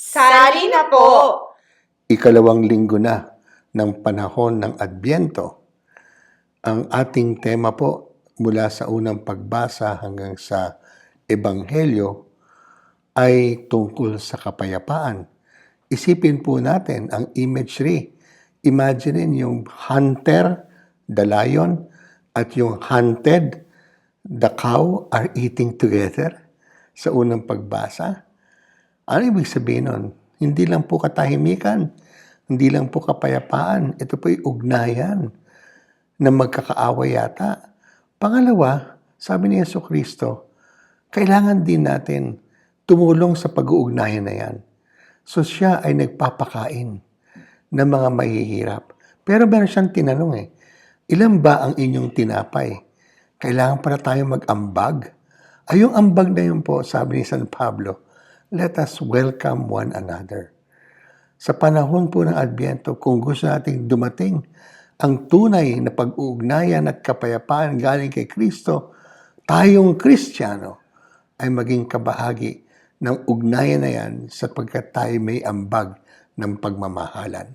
Sali na po! Ikalawang linggo na ng panahon ng Adbyento. Ang ating tema po mula sa unang pagbasa hanggang sa Ebanghelyo ay tungkol sa kapayapaan. Isipin po natin ang imagery. Imagine yung hunter, the lion, at yung hunted, the cow are eating together sa unang pagbasa. Ano ibig sabihin nun? Hindi lang po katahimikan, hindi lang po kapayapaan, ito po yung ugnayan na magkakaaway yata. Pangalawa, sabi ni Yeso Kristo, kailangan din natin tumulong sa pag-uugnayan na yan. So siya ay nagpapakain ng mga mahihirap. Pero meron siyang tinanong eh, ilan ba ang inyong tinapay? Kailangan para tayo mag-ambag? Ay, yung ambag na yun po, sabi ni San Pablo, let us welcome one another. Sa panahon po ng Adbyento, kung gusto nating dumating ang tunay na pag-uugnayan at kapayapaan galing kay Kristo, tayong Kristiyano ay maging kabahagi ng ugnayan na yan sapagkat tayo may ambag ng pagmamahalan.